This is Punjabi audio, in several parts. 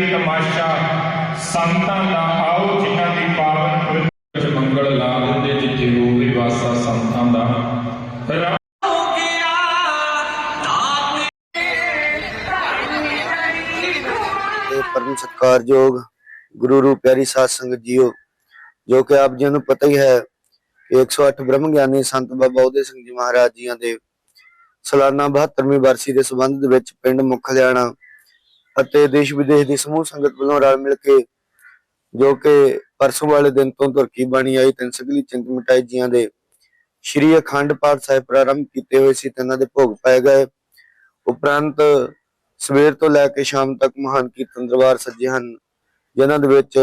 ਕਰੀਏ ਤਮਾਸ਼ਾ ਸੰਤਾਂ ਦਾ ਆਓ, ਜਿਨ੍ਹਾਂ ਦੀ ਪਾਵਨ ਪਵਿੱਤਰ ਮੰਗਲ ਲਾਭ ਦੇ ਜਿੱਥੇ ਰੂਪ ਵਾਸਾ ਸੰਤਾਂ ਦਾ। ਪਰਮ ਸਤਿਕਾਰਯੋਗ ਗੁਰੂ ਰੂਪ ਪਿਆਰੀ ਸਾਧ ਸੰਗਤ ਜੀਓ, ਜੋ ਕਿ ਆਪ ਜੀ ਨੂੰ ਪਤਾ ਹੀ ਹੈ ਕਿ 108 ਬ੍ਰਹਮ ਗਿਆਨੀ ਸੰਤ ਬਾਬਾ ਉਦੇ ਸਿੰਘ ਜੀ ਮਹਾਰਾਜ ਜੀਆਂ ਦੇ ਸਾਲਾਨਾ 72ਵੀਂ ਬਰਸੀ ਦੇ ਸੰਬੰਧ ਦੇ ਵਿੱਚ ਪਿੰਡ ਮੁੱਖ ਹਰਿਆਣਾ ਅਤੇ ਦੇਸ਼ ਵਿਦੇਸ਼ ਦੀ ਸਮੂਹ ਸੰਗਤ ਵੱਲੋਂ ਰਲ ਮਿਲ ਕੇ ਜੋ ਕਿ ਪਰਸੋਂ ਵਾਲੇ ਦਿਨ ਤੋਂ ਤੁਰਕੀ ਬਾਣੀ ਆਈ, ਤਿੰਨ ਚਿੰਤ ਮਿਟਾਈ ਜੀਆਂ ਦੇ ਸ਼੍ਰੀ ਅਖੰਡ ਪਾਠ ਸਾਹਿਬ ਪ੍ਰਾਰੰਭ ਕੀਤੇ ਹੋਏ ਸੀ ਤੇ ਇਹਨਾਂ ਦੇ ਭੋਗ ਪਾਏ ਗਏ। ਉਪਰੰਤ ਸਵੇਰ ਤੋਂ ਲੈ ਕੇ ਸ਼ਾਮ ਤੱਕ ਮਹਾਨ ਕੀਰਤਨ ਦਰਬਾਰ ਸੱਜੇ ਹਨ, ਜਿਨ੍ਹਾਂ ਦੇ ਵਿੱਚ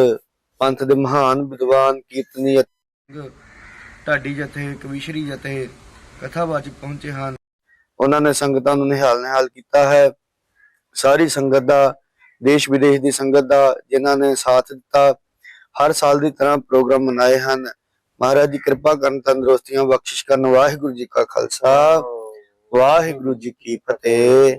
ਪੰਥ ਦੇ ਮਹਾਨ ਵਿਦਵਾਨ, ਕੀਰਤਨੀ ਢਾਡੀ ਜਥੇ, ਕਵੀਸ਼ਰੀ ਜਥੇ ਕਥਾਵਾਚਕ ਪਹੁੰਚੇ ਹਨ। ਉਹਨਾਂ ਨੇ ਸੰਗਤਾਂ ਨੂੰ ਨਿਹਾਲ ਨਿਹਾਲ ਕੀਤਾ ਹੈ। ਸਾਰੀ ਸੰਗਤ ਦਾ, ਦੇਸ਼ ਵਿਦੇਸ਼ ਦੀ ਸੰਗਤ ਦਾ, ਜਿਨ੍ਹਾਂ ਨੇ ਸਾਥ ਦਿੱਤਾ, ਹਰ ਸਾਲ ਦੀ ਤਰ੍ਹਾਂ ਪ੍ਰੋਗਰਾਮ ਮਨਾਏ ਹਨ। ਮਹਾਰਾਜ ਦੀ ਕਿਰਪਾ ਕਰਨ, ਤੰਦਰੁਸਤੀਆਂ ਬਖਸ਼ਿਸ਼ ਕਰਨ। ਵਾਹਿਗੁਰੂ ਜੀ ਕਾ ਖਾਲਸਾ, ਵਾਹਿਗੁਰੂ ਜੀ ਕੀ ਫਤਿਹ।